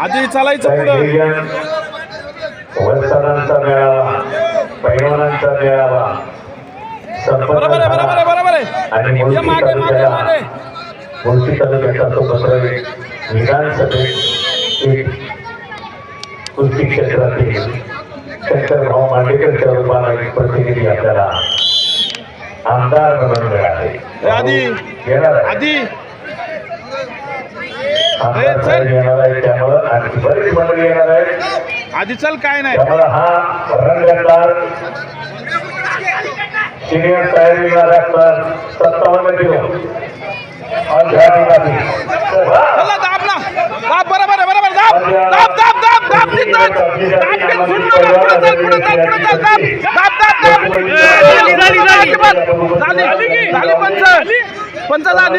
आधी चालायचं पुढं मेळावा पैलवानांचा मेळावा बरोबर आहे बरोबर आहे. बरोबर आहे आणि ये मुळशी मागे मागे मागे तालुक्याला मुळशी तालुक्याचा तो पत्र विधानसभेत एक कुस्ती क्षेत्रातील शंकरभाऊ मांडेकरच्या रूपाला एक प्रतिनिधी आपल्याला आमदार म्हणून मिळाले ए, आधी. येणार आहे. आधी आमदार ए, चल. साहेब येणार आहे त्यामुळं आणखी बरीच मंडळी येणार आहे आधी चल काय नाही त्यामुळे हा रंगतदार सिनियर तयारी सत्तावन्न किलो बरोबर बरोबर दाब दाब दाब दाब दाब पंच झाली